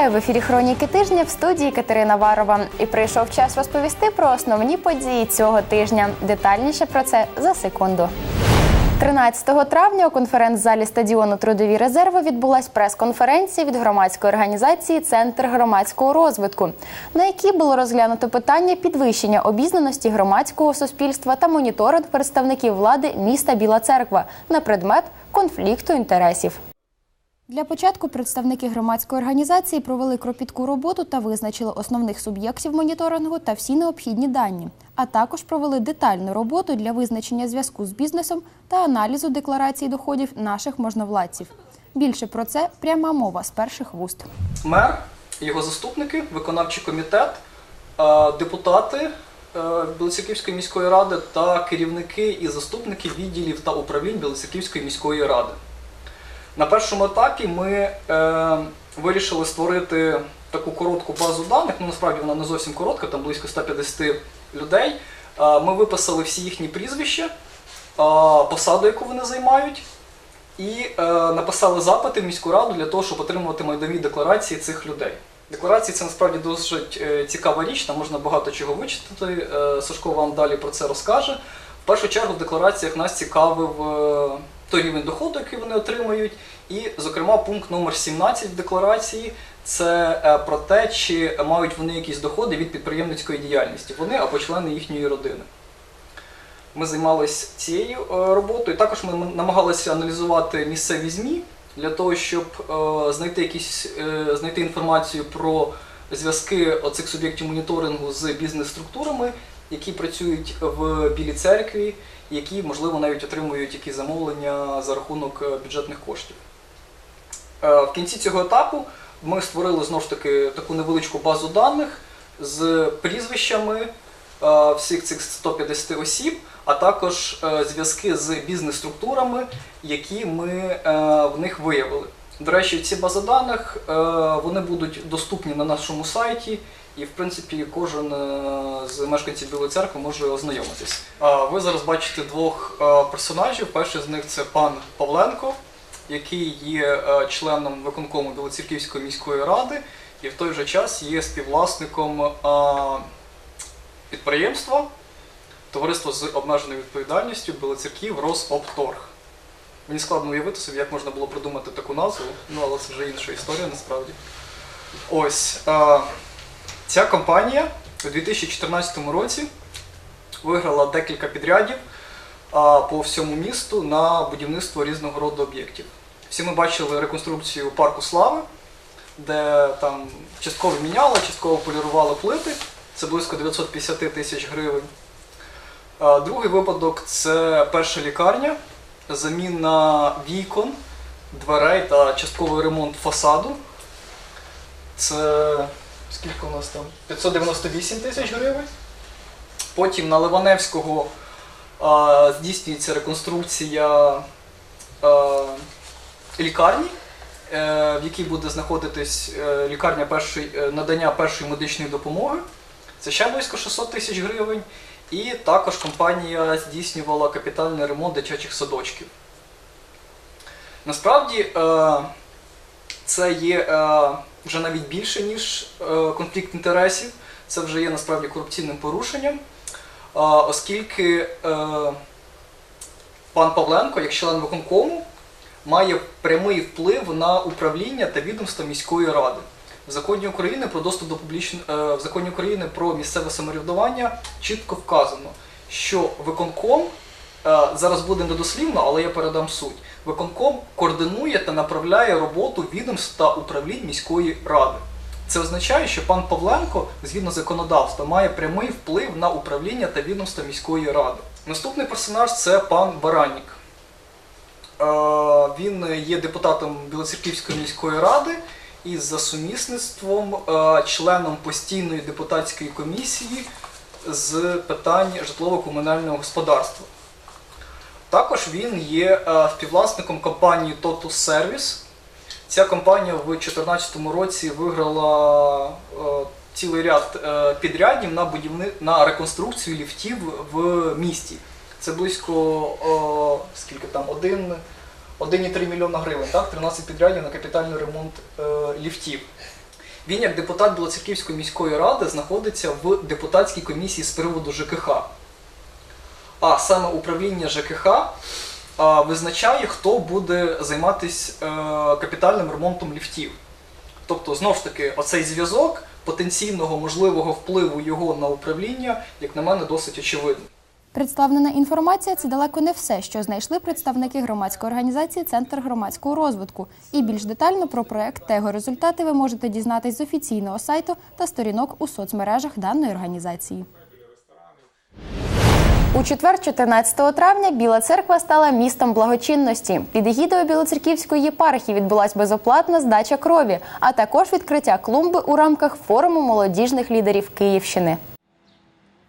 Вітаю в ефірі Хроніки тижня в студії Катерина Варова. І прийшов час розповісти про основні події цього тижня. Детальніше про це за секунду. 13 травня у конференц-залі стадіону Трудові резерви відбулась прес-конференція від громадської організації Центр громадського розвитку, на якій було розглянуто питання підвищення обізнаності громадського суспільства та моніторинг представників влади міста Біла Церква на предмет конфлікту інтересів. Для початку представники громадської організації провели кропітку роботу та визначили основних суб'єктів моніторингу та всі необхідні дані, а також провели детальну роботу для визначення зв'язку з бізнесом та аналізу декларацій доходів наших можновладців. Більше про це пряма мова з перших вуст. мер, його заступники, виконавчий комітет, е, депутати е, Білоцерківської міської ради та керівники і заступники відділів та управлінь Білоцерківської міської ради. На першому етапі ми е, вирішили створити таку коротку базу даних. Ну насправді вона не зовсім коротка, там близько 150 людей. Е, ми виписали всі їхні прізвища, е, посаду, яку вони займають, і е, написали запити в міську раду для того, щоб отримувати майнові декларації цих людей. Декларації це насправді досить е, цікава річ, там можна багато чого вичитати. Е, Сашко вам далі про це розкаже. В першу чергу в деклараціях нас цікавив е, той рівень доходу, який вони отримують, і, зокрема, пункт номер 17 в декларації це е, про те, чи мають вони якісь доходи від підприємницької діяльності, вони або члени їхньої родини. Ми займалися цією е, роботою. Також ми намагалися аналізувати місцеві ЗМІ для того, щоб е, знайти якісь знайти інформацію про зв'язки оцих суб'єктів моніторингу з бізнес-структурами, які працюють в Білій церкві, які, можливо, навіть отримують якісь замовлення за рахунок е, бюджетних коштів. Е, В кінці цього етапу ми створили знову ж таки таку невеличку базу даних з прізвищами е, всіх цих 150 осіб, а також зв'язки з бізнес-структурами, які ми в них виявили. До речі, ці бази даних вони будуть доступні на нашому сайті, і в принципі кожен е, з мешканців Білої церкви може ознайомитись. Ви зараз бачите двох е, персонажів. Перший з них це пан Павленко, який є е, членом виконкому Білоцерківської міської ради, і в той же час є співвласником підприємства Товариство з обмеженою відповідальністю Білоцерків Росопторг. Мені складно уявити собі, як можна було придумати таку назву, ну але це вже інша історія насправді. Ось ця компанія у 2014 році виграла декілька підрядів по всьому місту на будівництво різного роду об'єктів. Всі ми бачили реконструкцію парку Слави, де там частково міняли, частково полірували плити. Це близько 950 тисяч гривень. Другий випадок це перша лікарня, заміна вікон, дверей та частковий ремонт фасаду. Це скільки у нас там? 598 тисяч гривень. Потім на Ливаневського е, здійснюється реконструкція е, лікарні, е, в якій буде знаходитись е, лікарня першої, е, надання першої медичної допомоги. Це ще близько 600 тисяч гривень. І також компанія здійснювала капітальний ремонт дитячих садочків. Насправді це є вже навіть більше, ніж е, конфлікт інтересів. Це вже є насправді корупційним порушенням, е, оскільки е, пан Павленко, як член виконкому, має прямий вплив на управління та відомства міської ради. В законі України про доступ до публічного в законі України про місцеве самоврядування чітко вказано, що виконком е, зараз буде недослівно, але я передам суть. Виконком координує та направляє роботу відомств та управлінь міської ради. Це означає, що пан Павленко, згідно законодавства, має прямий вплив на управління та відомства міської ради. Наступний персонаж це пан Баранік. Е, Він є депутатом Білоцерківської міської ради і за сумісництвом е, членом постійної депутатської комісії з питань житлово-комунального господарства. Також він є е, співвласником компанії Totus Service. Ця компанія в 2014 році виграла е, цілий ряд е, підрядів на будівни... на реконструкцію ліфтів в місті. Це близько скільки там, 1,3 мільйона гривень, так? 13 підрядів на капітальний ремонт ліфтів. Він, як депутат Білоцерківської міської ради, знаходиться в депутатській комісії з приводу ЖКХ. А саме управління ЖКХ визначає, хто буде займатися е, капітальним ремонтом ліфтів. Тобто, знову ж таки, оцей зв'язок потенційного можливого впливу його на управління, як на мене, досить очевидний. Представлена інформація це далеко не все, що знайшли представники громадської організації Центр громадського розвитку. І більш детально про проект та його результати ви можете дізнатись з офіційного сайту та сторінок у соцмережах даної організації. У четвер, 14 травня, Біла церква стала містом благочинності. Під егідою Білоцерківської єпархії відбулась безоплатна здача крові, а також відкриття клумби у рамках форуму молодіжних лідерів Київщини.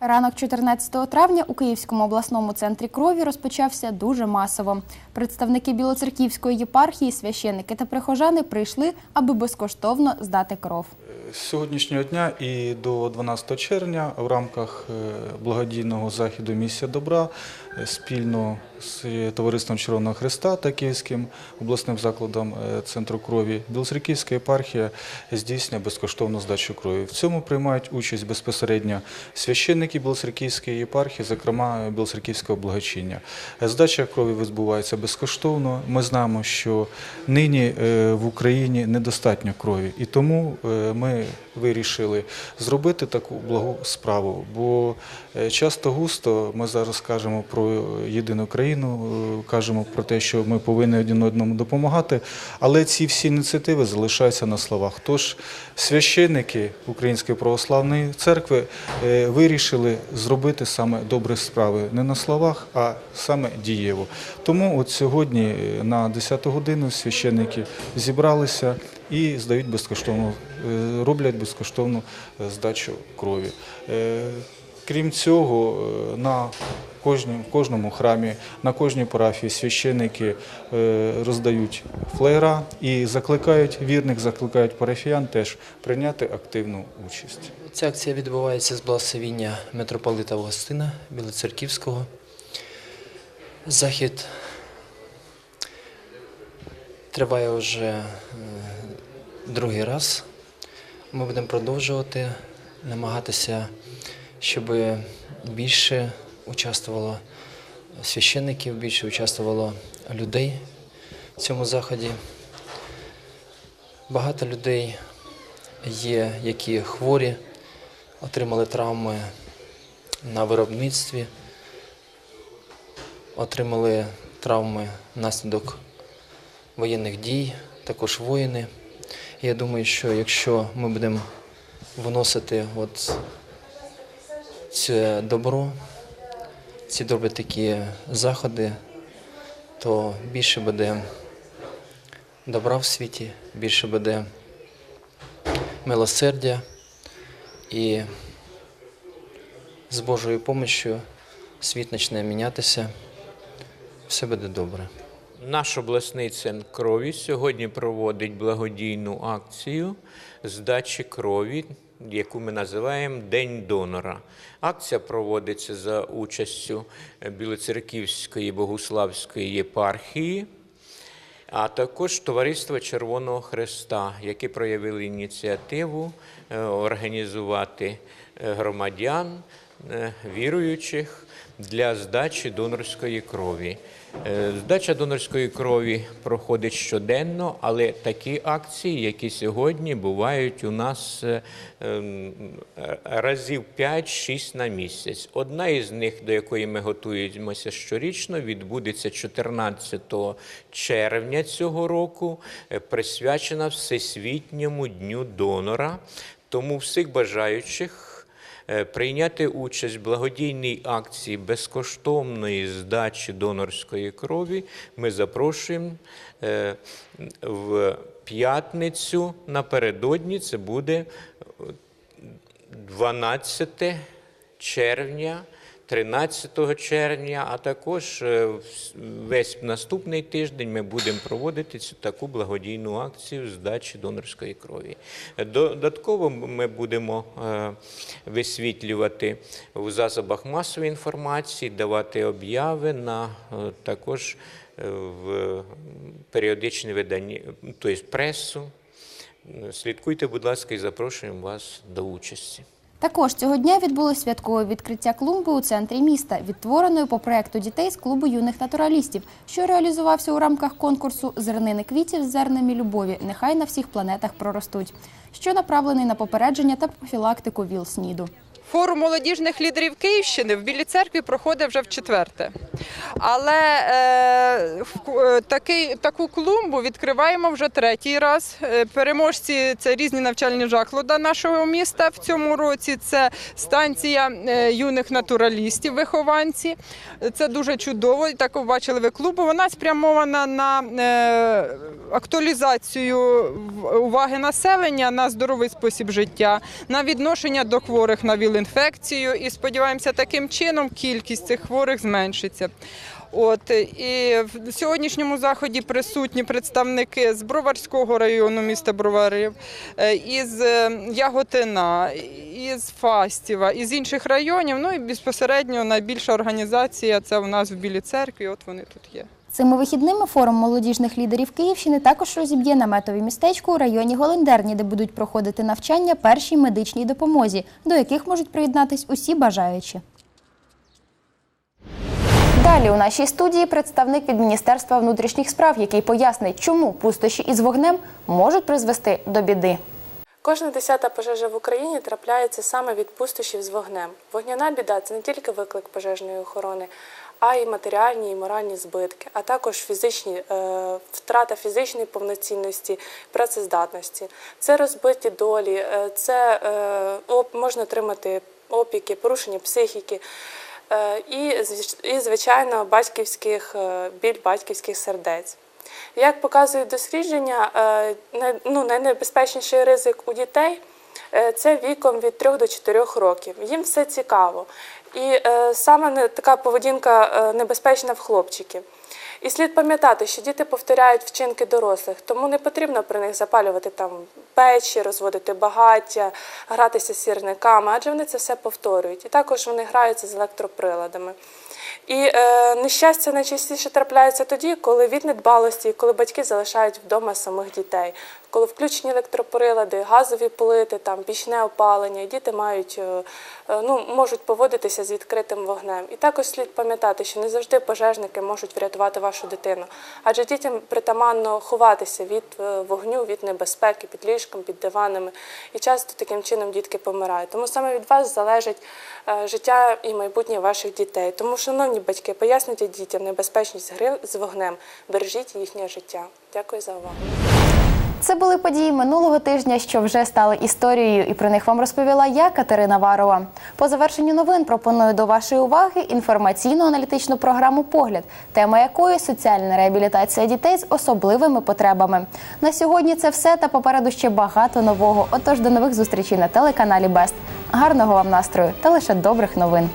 Ранок 14 травня у Київському обласному центрі крові розпочався дуже масово. Представники Білоцерківської єпархії, священники та прихожани прийшли, аби безкоштовно здати кров. З сьогоднішнього дня і до 12 червня в рамках е, благодійного заходу Місія добра спільно з Товариством Червоного Христа та Київським обласним закладом е, центру крові Білоцерківська єпархія здійснює безкоштовну здачу крові. В цьому приймають участь безпосередньо священники Білоцерківської єпархії, зокрема Білоцерківського благочиння. Е, Здача крові відбувається безкоштовно. Ми знаємо, що нині е, в Україні недостатньо крові, і тому е, ми вирішили зробити таку благу справу. Бо е, часто густо ми зараз кажемо про єдину країну, е, кажемо про те, що ми повинні один одному допомагати, але ці всі ініціативи залишаються на словах. Тож священники Української православної церкви е, вирішили зробити саме добрі справи не на словах, а саме дієво. Тому от сьогодні на 10 годину священники зібралися і здають безкоштовну, роблять безкоштовну е, здачу крові. Е, Крім цього, е, на кожному храмі, на кожній парафії священники е, роздають флеєра і закликають вірних, закликають парафіян теж прийняти активну участь. Ця акція відбувається з благословіння митрополита Августина Білоцерківського. Захід триває вже е, другий раз. Ми будемо продовжувати намагатися, щоб більше участвувало священників, більше участвувало людей в цьому заході. Багато людей є, які хворі, отримали травми на виробництві, отримали травми внаслідок воєнних дій, також воїни. Я думаю, що якщо ми будемо вносити от це добро, ці добрі такі заходи, то більше буде добра в світі, більше буде милосердя і з Божою допомогою світ почне мінятися, все буде добре. Наш обласний центр крові сьогодні проводить благодійну акцію здачі крові, яку ми називаємо День донора. Акція проводиться за участю Білоцерківської Богуславської єпархії, а також Товариства Червоного Хреста, які проявили ініціативу е, організувати е, громадян, віруючих для здачі донорської крові. Е, Здача донорської крові проходить щоденно, але такі акції, які сьогодні бувають у нас е, ем, е, разів 5-6 на місяць. Одна із них, до якої ми готуємося щорічно, відбудеться 14 червня цього року, е, присвячена Всесвітньому дню донора. Тому всіх бажаючих е, прийняти участь в благодійній акції безкоштовної здачі донорської крові ми запрошуємо е, в п'ятницю напередодні. Це буде 12 червня. 13 червня, а також е, весь наступний тиждень ми будемо проводити цю таку благодійну акцію здачі донорської крові. Додатково ми будемо е, висвітлювати в засобах масової інформації, давати обяви на е, також в періодичні видання, тобто пресу Слідкуйте, будь ласка, і запрошуємо вас до участі. Також цього дня відбулось святкове відкриття клумби у центрі міста, відтвореної по проекту дітей з клубу юних натуралістів, що реалізувався у рамках конкурсу Зернини квітів з зернами любові. Нехай на всіх планетах проростуть, що направлений на попередження та профілактику ВІЛ-СНІДу. Форум молодіжних лідерів Київщини в Білій церкві проходить вже в четверте. Але е, е, такий, таку клумбу відкриваємо вже третій раз. Е, Переможці це різні навчальні заклади нашого міста в цьому році. Це станція е, юних натуралістів, вихованці. Це дуже чудово. Так бачили ви клубу. Вона спрямована на е, актуалізацію уваги населення на здоровий спосіб життя, на відношення до хворих на ВІЛ-інфекцію. І сподіваємося, таким чином кількість цих хворих зменшиться. От і в сьогоднішньому заході присутні представники з Броварського району міста Броварів, е, із е, Яготина, із Фастіва, із інших районів. Ну і безпосередньо найбільша організація це у нас в Білій церкві. От вони тут є. Цими вихідними форум молодіжних лідерів Київщини також розіб'є наметові містечко у районі Голендерні, де будуть проходити навчання першій медичній допомозі, до яких можуть приєднатись усі бажаючі. Далі у нашій студії представник від Міністерства внутрішніх справ, який пояснить, чому пустощі із вогнем можуть призвести до біди. Кожна десята пожежа в Україні трапляється саме від пустощів з вогнем. Вогняна біда це не тільки виклик пожежної охорони, а й матеріальні і моральні збитки, а також фізичні е, втрата фізичної повноцінності, працездатності. Це розбиті долі, е, це е, можна отримати опіки, порушення психіки. І, звичайно, батьківських біль батьківських сердець. Як показують дослідження, ну, найнебезпечніший ризик у дітей це віком від 3 до 4 років. Їм все цікаво. І е, саме така поведінка е, небезпечна в хлопчиків. І слід пам'ятати, що діти повторяють вчинки дорослих, тому не потрібно при них запалювати там печі, розводити багаття, гратися з сірниками, адже вони це все повторюють. І також вони граються з електроприладами. І е, нещастя найчастіше трапляється тоді, коли від недбалості, коли батьки залишають вдома самих дітей, коли включені електроприлади, газові плити, там пічне опалення, діти мають е, е, ну, можуть поводитися з відкритим вогнем. І також слід пам'ятати, що не завжди пожежники можуть врятувати вашу дитину, адже дітям притаманно ховатися від е, вогню, від небезпеки, під ліжком, під диванами. І часто таким чином дітки помирають. Тому саме від вас залежить е, життя і майбутнє ваших дітей. Тому, шановні батьки, пояснюйте дітям небезпечність гри з вогнем, бережіть їхнє життя. Дякую за увагу. Це були події минулого тижня, що вже стали історією, і про них вам розповіла я, Катерина Варова. По завершенню новин пропоную до вашої уваги інформаційно-аналітичну програму Погляд, тема якої соціальна реабілітація дітей з особливими потребами. На сьогодні це все та попереду ще багато нового. Отож, до нових зустрічей на телеканалі Бест. Гарного вам настрою та лише добрих новин.